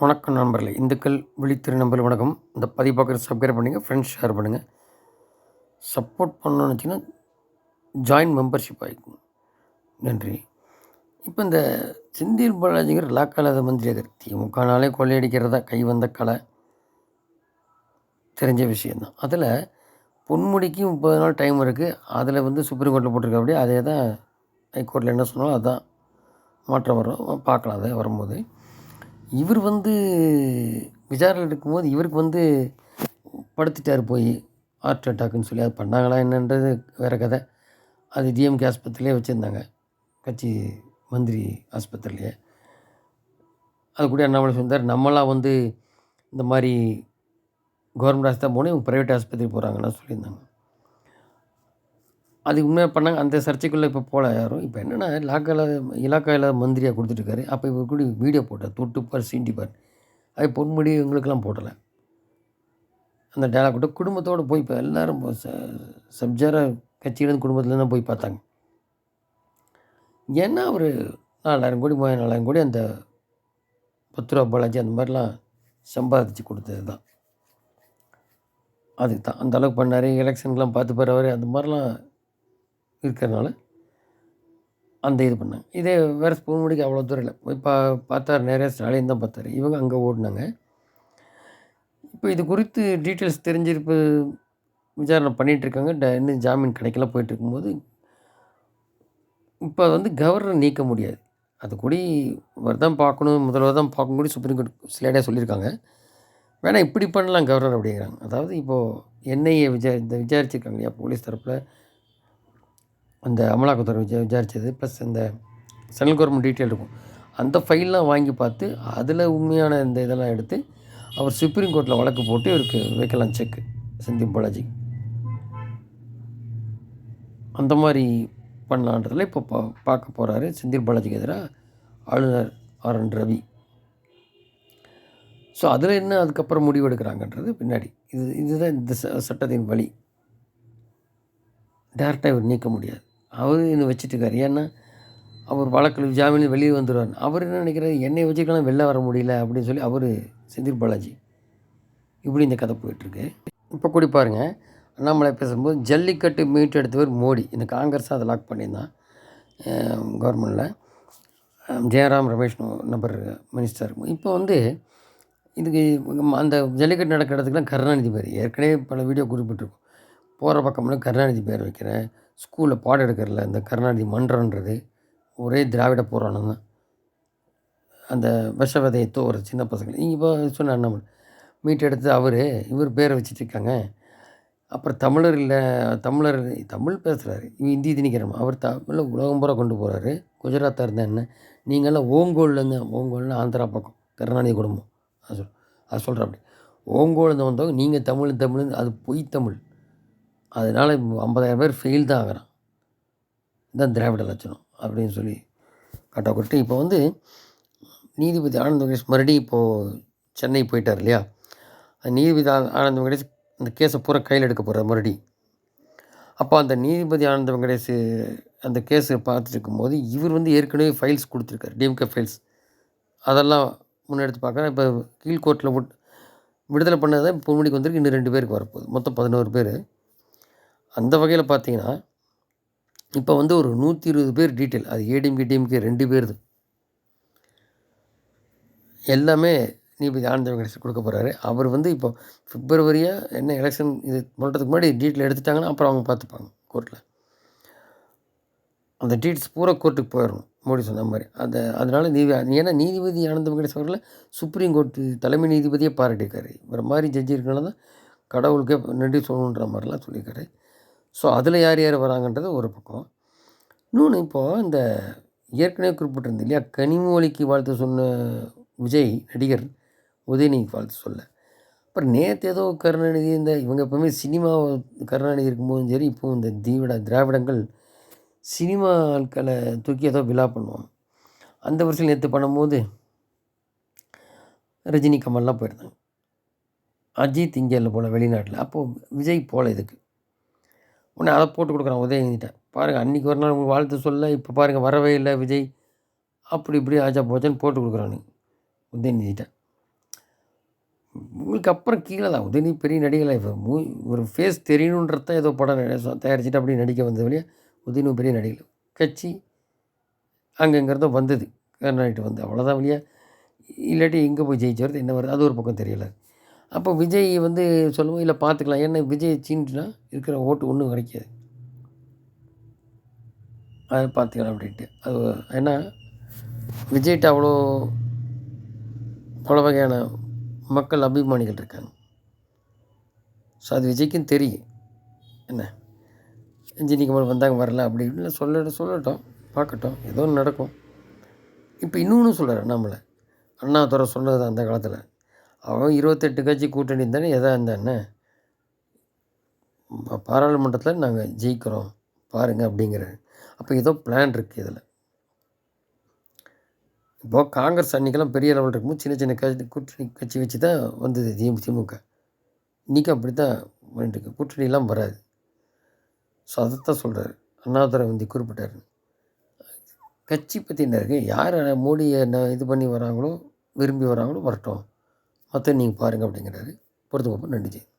வணக்கம் நண்பர்களே. இந்துக்கள் விழித்திரு நம்பர் வணக்கம். இந்த பதிவு பார்க்குற சப்ஸ்கிரைப் பண்ணுங்கள் ஃப்ரெண்ட்ஸ் ஷேர் பண்ணுங்கள் சப்போர்ட் பண்ணணும்னு வச்சிங்கன்னா ஜாயின் மெம்பர்ஷிப் ஆகிக்கும் நன்றி. இப்போ இந்த செந்தில் பாலாஜிங்கிற லாக்காலாத முக்கால் நாளே கொள்ளையடிக்கிறதா கை வந்த கலை? தெரிஞ்ச விஷயந்தான் அதில் பொன்முடிக்கு முப்பது நாள் டைம் இருக்குது அதில் வந்து சுப்ரீம் கோர்ட்டில் போட்டிருக்க அப்படியே அதே தான் ஹைகோர்ட்டில் என்ன சொன்னாலும் அதுதான் மாற்றம் வரும். பார்க்கலாம் அதை வரும்போது. இவர் வந்து விசாரணை எடுக்கும்போது இவருக்கு வந்து படுத்துட்டார் போய் ஹார்ட் அட்டாக்குன்னு சொல்லி. அது பண்ணாங்களா என்னன்றது வேறு கதை. அது டிஎம்கே ஆஸ்பத்திரியிலே வச்சுருந்தாங்க. கட்சி மந்திரி ஆஸ்பத்திரியிலேயே அது கூட அண்ணாமலை சொன்னார் நம்மளாம் வந்து இந்த மாதிரி கவர்மெண்ட் ஹாஸ்பிட்டல் போனோம் இவங்க ப்ரைவேட் ஆஸ்பத்திரி போகிறாங்கன்னு சொல்லியிருந்தாங்க. அது உண்மையாக பண்ணாங்க அந்த சர்ச்சைக்குள்ளே இப்போ போகல யாரும். இப்போ என்னென்னா இலாக்காவில் இலாக்காவில் மந்திரியாக கொடுத்துட்ருக்காரு அப்போ இவர் கூட வீடியோ போட்டார் தொட்டுப்பார் சீண்டிப்பார் அது பொன்முடி இவங்களுக்கெல்லாம் போடலை. அந்த டேலாக் கூட குடும்பத்தோடு போய் இப்போ எல்லோரும் சப்ஜார கட்சியிலேருந்து குடும்பத்துலேருந்து போய் பார்த்தாங்க. ஏன்னா அவர் நாலாயிரம் கோடி மூவாயிரம் நாலாயிரம் கோடி அந்த பத்து ரூபா பாலாஜி அந்த மாதிரிலாம் சம்பாதிச்சு கொடுத்தது தான் அதுக்கு தான் அந்த அளவுக்கு பண்ணார். எலெக்ஷனுக்கெலாம் பார்த்து போகிறவர் அந்த மாதிரிலாம் இருக்கிறதுனால அந்த இது பண்ணாங்க. இதே வேறு ஸ்பூன் முடிக்க அவ்வளோ தூரம் இல்லை. போய் பா பார்த்தார் நிறைய ஸ்டாலின் தான் பார்த்தார். இவங்க அங்கே ஓடினாங்க. இப்போ இது குறித்து டீட்டெயில்ஸ் தெரிஞ்சிருப்பு விசாரணை பண்ணிகிட்ருக்காங்க ட இன்னும் ஜாமீன் கிடைக்கல போயிட்டுருக்கும்போது இப்போ வந்து கவர்னர் நீக்க முடியாது. அது கூடி இவர் தான் பார்க்கணும் முதல்வர் தான் பார்க்கணும் கூடி சுப்ரீம் கோர்ட் சிலேடாக சொல்லியிருக்காங்க. வேணால் இப்படி பண்ணலாம் கவர்னர் அப்படிங்கிறாங்க. அதாவது இப்போது என்ஐஏ விசாரி இந்த விசாரிச்சிருக்காங்க இல்லையா போலீஸ் தரப்பில் அந்த அமலாக்கத்துறை விசா விசாரித்தது ப்ளஸ் இந்த சென்ட்ரல் கவர்மெண்ட் டீட்டெயில் இருக்கும். அந்த ஃபைல்லாம் வாங்கி பார்த்து அதில் உண்மையான இந்த இதெல்லாம் எடுத்து அவர் சுப்ரீம் கோர்ட்டில் வழக்கு போட்டு இவருக்கு வைக்கலாம் செக்கு செந்தில் பாலாஜி. அந்த மாதிரி பண்ணலான்றதில் இப்போ பா பார்க்க போகிறாரு செந்தில் பாலாஜிக்கு எதிராக ஆளுநர் ஆர் என் ரவி. ஸோ அதில் என்ன அதுக்கப்புறம் முடிவு எடுக்கிறாங்கன்றது பின்னாடி. இது இதுதான் இந்த சட்டத்தின் வழி. டேரெக்டாக இவர் நீக்க முடியாது. அவர் இன்னும் வச்சுட்டுருக்காரு. ஏன்னா அவர் வழக்கில் ஜாமீன் வெளியே வந்துடுவார். அவர் என்ன நினைக்கிறாரு? என்னை வச்சுக்கலாம் வெளில வர முடியல அப்படின்னு சொல்லி அவர் செந்தில் பாலாஜி. இப்படி இந்த கதை போயிட்டுருக்கு. இப்போ கூடி பாருங்கள் அண்ணாமலை பேசும்போது ஜல்லிக்கட்டு மீட்டு எடுத்தவர் மோடி. இந்த காங்கிரஸ் அதை லாக் பண்ணியிருந்தான் கவர்மெண்டில். ஜெயராம் ரமேஷ் நபர் மினிஸ்டர். இப்போ வந்து இதுக்கு அந்த ஜல்லிக்கட்டு நடக்கிற இடத்துக்குலாம் கருணாநிதி பேர். ஏற்கனவே பல வீடியோ குறிப்பிட்டிருக்கும். போகிற பக்கம்லாம் கருணாநிதி பேர் வைக்கிறேன் ஸ்கூலில் பாடம் எடுக்கிறதில்ல இந்த கருணாநிதி மன்றன்றது ஒரே திராவிட போராட்டம் தான். அந்த விஷ விதையை தோற சின்ன பசங்க இப்போ சொன்ன அண்ணாமலை மீட் எடுத்து அவர் இவர் பேரை வச்சுட்ருக்காங்க. அப்புறம் தமிழர் இல்லை தமிழர் தமிழ் பேசுகிறாரு இவன் இந்தி திணிக்கிறோம் அவர் தமிழில் உலகம் பூரா கொண்டு போகிறாரு குஜராத்தாக இருந்தால் என்ன? நீங்களாம் ஓங்கோல்லேருந்து ஓங்கோல்னு ஆந்திரா பக்கம் கருணாநிதி குடும்பம். அது சொல் அது சொல்கிறேன் அப்படி. ஓங்கோலேருந்து வந்தவங்க நீங்கள் தமிழ் தமிழ் அது பொய் தமிழ். அதனால் ஐம்பதாயிரம் பேர் ஃபெயில் தான் ஆகிறான். இதுதான் திராவிட லட்சணம் அப்படின்னு சொல்லி கட்ட கொட்டு இப்போ வந்து நீதிபதி ஆனந்த வெங்கடேஷ் மறுபடியும் இப்போது சென்னை போயிட்டார் இல்லையா? நீதிபதி ஆனந்த வெங்கடேஷ் அந்த கேஸை பூரா கையில் எடுக்க போகிறார் மறுபடி அப்போ அந்த நீதிபதி ஆனந்த வெங்கடேஷ் அந்த கேஸை பார்த்துட்டு இருக்கும்போது இவர் வந்து ஏற்கனவே ஃபைல்ஸ் கொடுத்துருக்காரு டிஎம்கே ஃபைல்ஸ் அதெல்லாம் முன்னெடுத்து பார்க்குறேன். இப்போ கீழ்கோர்ட்டில் விடுதலை பண்ணதை பொன்முடிக்கு வந்திருக்கு இன்னும் ரெண்டு பேருக்கு வரப்போகுது. மொத்தம் பதினோரு பேர். அந்த வகையில் பார்த்தீங்கன்னா இப்போ வந்து ஒரு நூற்றி இருபது பேர் டீட்டெயில் அது ஏடிஎம்கே டிஎம்கே ரெண்டு பேர் எல்லாமே நீதிபதி ஆனந்த வெங்கடேஷ் கொடுக்க போகிறாரு அவர் வந்து இப்போ பிப்ரவரியாக என்ன எலெக்ஷன் இது பண்ணுறதுக்கு முன்னாடி டீட்டெயில் எடுத்துட்டாங்கன்னா அப்புறம் அவங்க பார்த்துப்பாங்க கோர்ட்டில் அந்த டீட்ஸ் பூரா கோர்ட்டுக்கு போயிடணும் மோடி சொன்ன மாதிரி. அந்த அதனால் நீதி ஏன்னா நீதிபதி ஆனந்த வெங்கடேஷ் அவர்களை சுப்ரீம் கோர்ட்டு தலைமை நீதிபதியே பாராட்டியிருக்காரு. இவர் மாதிரி ஜட்ஜி இருக்கனால தான் கடவுளுக்கே நன்றி சொல்லணுன்ற மாதிரிலாம் சொல்லியிருக்காரு. ஸோ அதில் யார் யார் வராங்கன்றது ஒரு பக்கம். இன்னொன்று இப்போது இந்த ஏற்கனவே குறிப்பிட்டிருந்தது இல்லையா? கனிமொழிக்கு வாழ்த்து சொன்ன விஜய் நடிகர் உதயநிதிக்கு வாழ்த்து சொல்ல. அப்புறம் நேற்று ஏதோ கருணாநிதி இந்த இவங்க எப்போவுமே சினிமா கருணாநிதி இருக்கும்போதும் சரி இப்போது இந்த தீவிட திராவிடங்கள் சினிமா ஆட்களை தூக்கி ஏதோ விழா பண்ணுவோம் அந்த வருஷம் நேற்று பண்ணும்போது ரஜினி கமல்லாம் போயிருந்தாங்க. அஜித் இங்கே இல்லை போல் வெளிநாட்டில். அப்போது விஜய் போல் இதுக்கு. உடனே அதை போட்டு கொடுக்குறான் உதயநிதிட்ட. பாருங்கள் அன்றைக்கி ஒரு நாள் உங்களுக்கு வாழ்த்து சொல்ல இப்போ பாருங்கள் வரவே இல்லை விஜய். அப்படி இப்படி ஆஜா போச்சான்னு போட்டு கொடுக்குறானு உதயநிதிட்ட. உங்களுக்கு அப்புறம் கீழே தான் உதயநிதி பெரிய நடிகலாம் இப்போ மூ ஒரு ஃபேஸ் தெரியணுன்றது தான் ஏதோ படம் தயாரிச்சுட்டு அப்படி நடிக்க வந்தது வழியாக உதயநிதி பெரிய நடிகர். கட்சி அங்கங்கிறத வந்தது. கருணாநிதி வந்து அவ்வளோதான் வழியாக இல்லாட்டி எங்கே போய் ஜெயிச்சு வருது என்ன வருது? அது ஒரு பக்கம் தெரியலை. அப்போ விஜய் வந்து சொல்லுவோம் இல்லை பார்த்துக்கலாம் ஏன்னா விஜய் சீன்ட்டுனா இருக்கிற ஓட்டு ஒன்றும் கிடைக்காது. அதை பார்த்துக்கலாம் அப்படின்ட்டு. அது ஏன்னா விஜய்கிட்ட அவ்வளோ பல வகையான மக்கள் அபிமானிகள் இருக்காங்க. ஸோ அது விஜய்க்கும் தெரியும். என்ன? இன்ஜினிக்கு கமல் வந்தாங்க வரல அப்படி இப்படின்னு சொல்ல சொல்லட்டும் பார்க்கட்டும். ஏதோ ஒன்று நடக்கும். இப்போ இன்னொன்று சொல்கிறார் நம்மளை. அண்ணாதுரை சொன்னது அந்த காலத்தில். அவன் இருபத்தெட்டு கட்சி கூட்டணி தானே எதாக இருந்தானே பாராளுமன்றத்தில் நாங்கள் ஜெயிக்கிறோம் பாருங்கள் அப்படிங்கிறாரு. அப்போ ஏதோ பிளான் இருக்குது இதில். இப்போ காங்கிரஸ் அன்றைக்கெல்லாம் பெரிய லெவல் இருக்கும்போது சின்ன சின்ன கட்சி கூட்டணி கட்சி வச்சு தான் வந்தது தி திமுக. இன்றைக்கி அப்படி தான் பண்ணிட்டுருக்கு கூட்டணிலாம் வராது. ஸோ அதைத்தான் சொல்கிறார் அண்ணாதுரை வந்து குறிப்பிட்டார். கட்சி பற்றி என்ன இருக்குது யார் மோடியை என்ன இது பண்ணி வராங்களோ விரும்பி வராங்களோ வரட்டும். மற்ற நீங்கள் பாருங்கள் அப்படிங்கிறாரு. பொறுத்து பார்ப்போம். நன்றி ஜெய்.